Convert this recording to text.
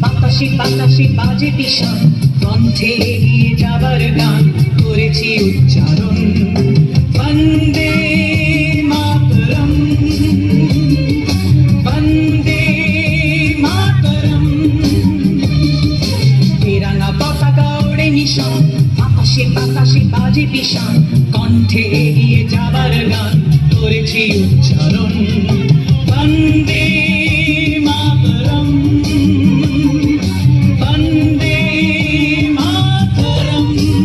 বাতাসে বাতাসে বাজে পিসান কণ্ঠে এগিয়ে যাবার গান করেছি উচ্চারণ। বন্দে মাতরম। বন্দে মাতরম। তেরাঙ্গা পতাকা ওড়ে নিশান। আকাশে বাতাসে বাজে পিসান কণ্ঠে এগিয়ে যাবার গান করেছি উচ্চারণ।